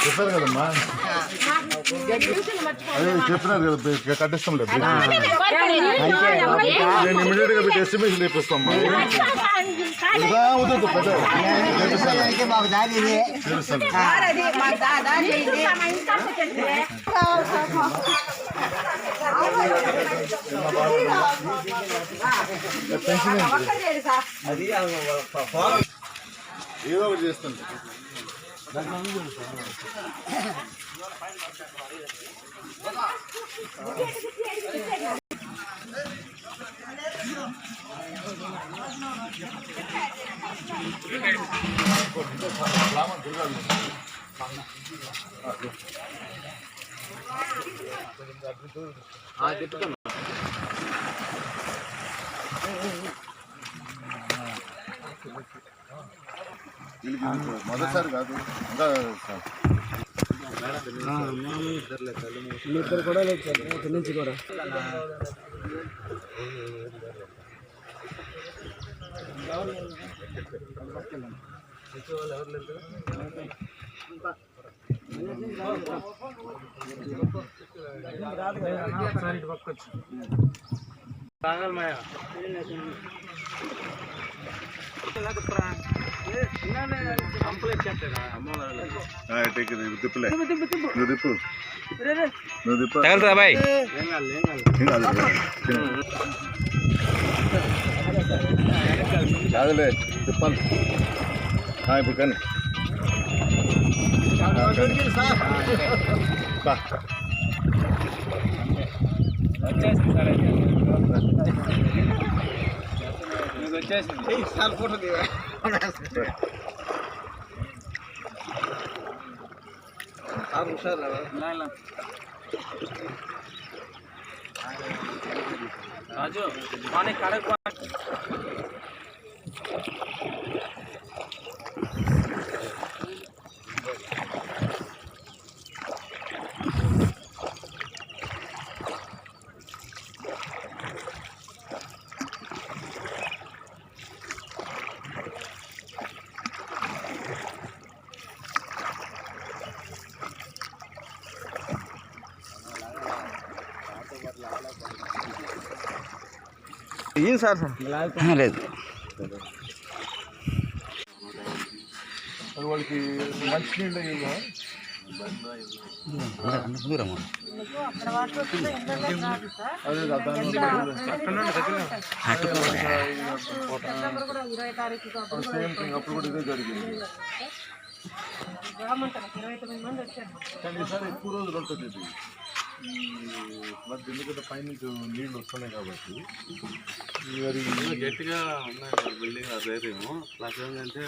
చెప్పారు కదమ్మా అదే చెప్పినారు కదా బ్రేక్ కట్టిస్తాం లేదు నేను ఇమీడియట్ గా పెట్టి ఎస్టిమేషన్ లేపిస్తామ్మా ఇదా వద్దు పెద్ద అందరికీ మాకు దారి ఇదే. తెలుస్తాను పెన్షన్ ఏదో ఒకటి చేస్తాను. మొదటిసారి కాదు ఇంకా ఇద్దరు కూడా లేదు సార్ ఇక్కడి నుంచి కూడా టేక్ ఇది నువ్వు నువ్వు తగలుతుందా బాయ్ కాదులే తిప్పాలి ఇప్పుడు కానీ. ఆ, కానీ. బా. రాజు మార్నింగ్ కడకు ఏం సార్? లేదు. వాళ్ళకి మంచి నీళ్ళు ఇవ్వవా? దూరమా అదే కదా, దాని నుంచి ఇరవై తారీఖు అప్పుడు సేమ్ థింగ్ అప్పుడు కూడా ఇదే జరిగింది. కానీ ఈసారి ఎక్కువ రోజులు ఉంటుంది ఇది. ఫ్లడ్ ఎందుకంటే పైనుంచి నీళ్ళు వస్తున్నాయి కాబట్టి. గట్టిగా ఉన్నాయి బిల్డింగ్ అదేమో ప్లస్ ఏంటంటే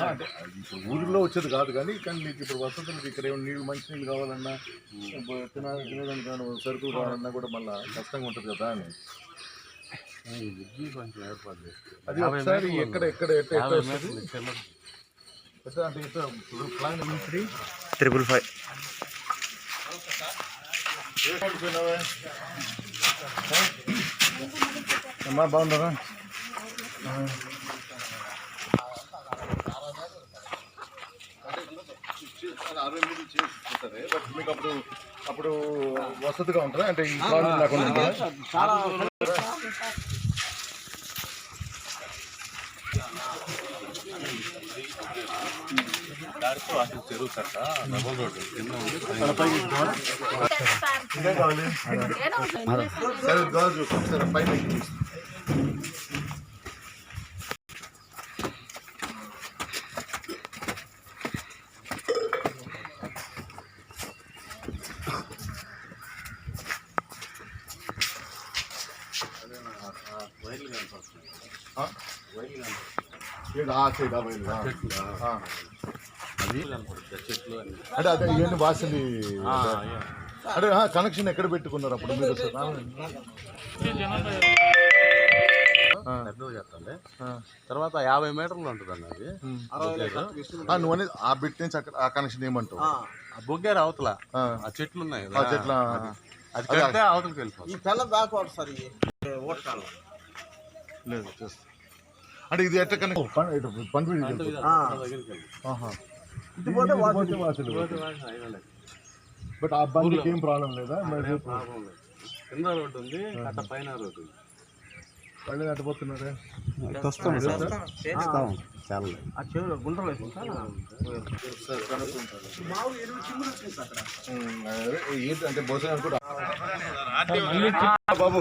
ఊరిలో వచ్చేది కాదు కానీ కానీ మీకు ఇప్పుడు వసతులకు ఇక్కడ ఏమైనా నీళ్ళు మంచి నీళ్ళు కావాలన్నా ఇప్పుడు తిన తినేదానికి కానీ సరుకులు కావాలన్నా కూడా మళ్ళీ కష్టంగా ఉంటుంది కదా అని. అది ఒకసారి ఎక్కడ ఎక్కడ అంటే ఇప్పుడు ప్లాన్ త్రీ త్రిపుల్ ఫైవ్ అమ్మా బాగుందా అరవై చేసి బట్ మీకు అప్పుడు అప్పుడు వసతిగా ఉంటుందా అంటే ఈ కాలనీ లేకుండా ఉంటుందా దాంట్లో అసలు చెరువు కట్ట డబల్ రోడ్డు కింద ఉంది తల పైకి సరే పైన వైర్లు కనపడుతున్నాయి ఆ? వైర్లు ఆ సైడ్ ఆ అన్ని. అంటే అదే ఇవన్నీ వాసలి అంటే కనెక్షన్ ఎక్కడ పెట్టుకున్నారు అప్పుడు మీరు తర్వాత యాభై మీటర్లు ఉంటుంది అది. ఆ, నువ్వు అనేది ఆ బిట్ నుంచి అక్కడ ఆ కనెక్షన్ ఏమంటావు? ఆ బొగ్గేరు అవతల. ఆ. చెట్లు ఉన్నాయి ఆ చెట్ల అది. అది కడితే అవతలకి వెళ్ళిపోతుంది. ఈ పిల్ల వాడు సార్ లేదు చేస్తా. అంటే ఇది ఎట్ట కన్నా పంపిణీ పోతే వాసులు బట్ ఆ బండికి ఏం ప్రాబ్లం లేదా? మరి ప్రాబ్లం లేదు. కింద రోడ్డు ఉంది అట్ట పైన రోడ్డు ఉంది. వాళ్ళు అట్టపోతున్నారే ఆ చెరువులో గుంటలు ఏంటి అంటే భోజనం కూడా బాబు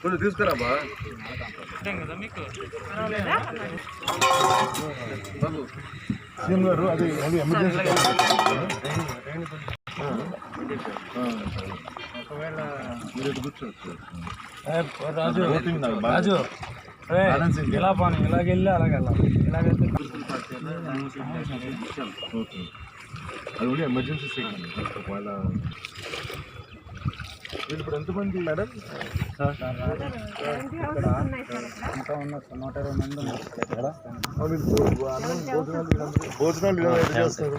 కొంచెం తీసుకురా బా. బాబు సీఎం గారు అది అది ఎమర్జెన్సీ మీరు ఇటు కూర్చోవచ్చు రాజు రాజు ఇలా పోనీ ఇలాగ వెళ్ళి అలాగ వెళ్ళాలి. ఇలాగైతే ఓకే. అది కూడా ఎమర్జెన్సీ సెకండ్ వాళ్ళ వీళ్ళు ఇప్పుడు ఎంతమంది మేడం? ఇంకా ఉన్నారు సార్, నూట ఇరవై మంది భోజనాలు చేస్తారు.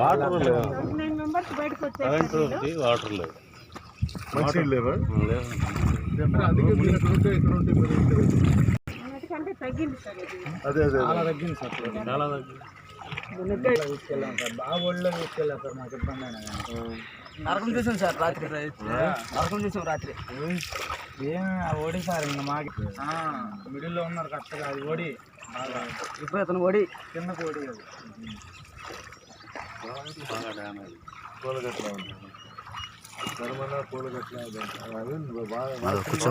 వాటర్ లేదు వాటర్ లేదు మంచి లేవా? అందుకే మీరు ఎక్కడ ఉంటే ఇక్కడ ఉంటే తగ్గింది అదే అదే చాలా తగ్గింది సార్. చాలా ఇట్లా తీసుకెళ్ళాం సార్ బాగా ఒళ్ళో తీసుకెళ్ళాం సార్ మాకు ఇబ్బంది అయినా కానీ. నరకం చూసాం సార్ రాత్రి. నరకం చూసాం రాత్రి. ఏం? ఆ ఓడి సార్ ఇంకా మాకు. మిడిల్లో ఉన్నారు కరెక్ట్గా అది ఓడి. ఇప్పుడు అతను ఓడి. కిందకు ఓడి అది. బాగా డ్యామేజ్ పూలగట్ల ఉంది కరుమల పూలగట్ల అది. అవి బాగా కొంచెం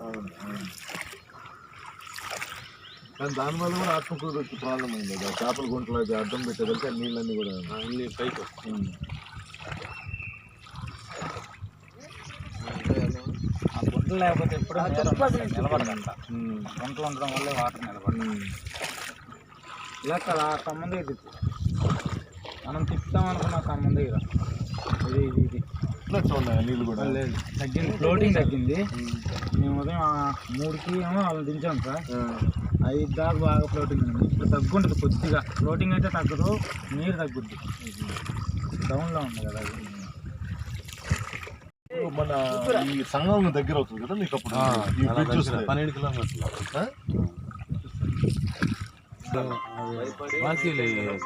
అవును, అవును. కానీ దానివల్ల కూడా ఆత్మకూరు వచ్చి ప్రాబ్లం అయింది ఆ చేపల గుంటలు అది అడ్డం పెట్టేదలికి ఆ నీళ్ళన్నీ కూడా అన్ని పైకి. ఆ గుంటలు లేకపోతే ఎప్పుడు నిలబడదంట. గుంటలు ఉండడం వల్లే వాటర్ నిలబడదు. ఇలా కదా ఆ దగ్గర తిప్పు మనం తిప్పుతాం అనుకున్న కమ్మం దగ్గర ఇది ఇది ఇది. నీళ్ళు కూడా. లేదు తగ్గింది ఫ్లోటింగ్ తగ్గింది. మేము ఉదయం ఆ మూడుకి ఏమో వాళ్ళని దించాం సార్. ఐదు దాకా బాగా ఫ్లోటింగ్ ఉంది. ఇప్పుడు తగ్గుంటుంది కొద్దిగా. ఫ్లోటింగ్ అయితే తగ్గదు నీరు తగ్గుద్ది. డౌన్లో ఉంది కదా అది. మన ఈ సంఘం దగ్గర అవుతుంది కదా మీకు అప్పుడు. పన్నెండు కిలోమీటర్లు.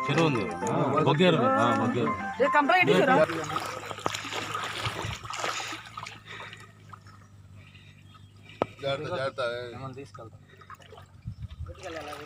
చెరువు ఉంది. బొగ్గేరు. తీసుకెళ్తాం.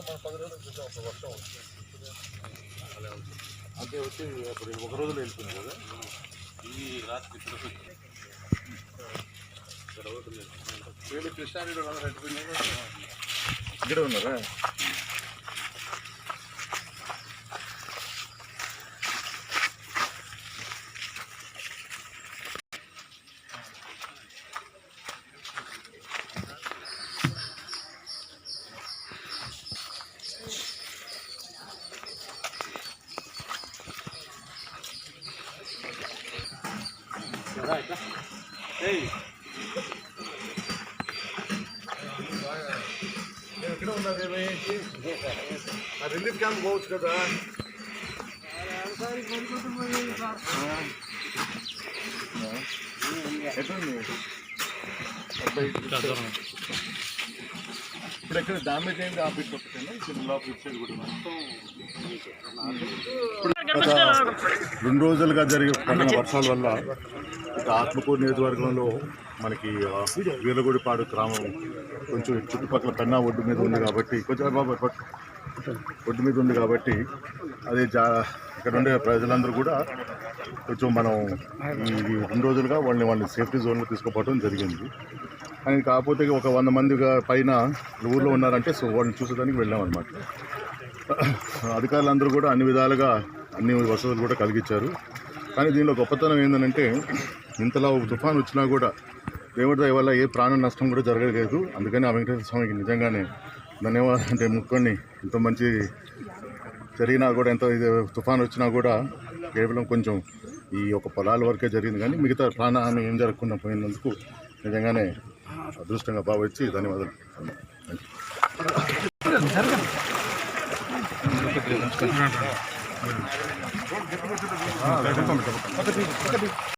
మన పది రోజుల క్రితం ఒక వర్షం వచ్చింది అంటే వచ్చి అప్పుడు ఒక రోజులో వెళ్తుంది కదా ఈ రాత్రి ఇక్కడ కృష్ణారెడ్డి? ఇక్కడ ఉన్నారా ఎక్కడ ఉన్నారు ఏమి? ఆ పోవచ్చు కదా? ఎట్లుంది ఇప్పుడు ఎక్కడ డామేజ్ అయింది ఆఫీస్ ఒకటేనా చిన్న సైడ్ కూడా రెండు రోజులుగా జరిగే పడిన వర్షాల వల్ల ఆత్మకూరు నియోజకవర్గంలో మనకి ఆ, వీరగుడిపాడు గ్రామం కొంచెం చుట్టుపక్కల పెన్నా ఒడ్డు మీద ఉంది కాబట్టి కొంచెం బాబా ఒడ్డు మీద ఉంది కాబట్టి అది జా ఇక్కడ ఉండే ప్రజలందరూ కూడా కొంచెం మనం ఈ రెండు రోజులుగా వాళ్ళని వాళ్ళని సేఫ్టీ జోన్లో తీసుకుపోవడం జరిగింది. అని కాకపోతే ఒక వంద మందిగా పైన ఊళ్ళో ఉన్నారంటే సో వాళ్ళని చూసేదానికి వెళ్ళామన్నమాట అధికారులందరూ కూడా అన్ని విధాలుగా అన్ని వసతులు కూడా కలిగించారు. కానీ దీనిలో గొప్పతనం ఏంటంటే ఇంతలా ఒక తుఫాన్ వచ్చినా కూడా దేవుడి దయ వల్ల ఏ ప్రాణ నష్టం కూడా జరగలేదు. అందుకని ఆ వెంకటేశ్వర స్వామికి నిజంగానే ధన్యవాదాలు. అంటే ముక్కొని ఎంతో మంచి జరిగినా కూడా ఎంతో ఇది తుఫాన్ వచ్చినా కూడా కేవలం కొంచెం ఈ యొక్క పొలాల వరకే జరిగింది. కానీ మిగతా ప్రాణహాని ఏం జరగకుండా పోయినందుకు నిజంగానే అదృష్టంగా భావించి ధన్యవాదాలు.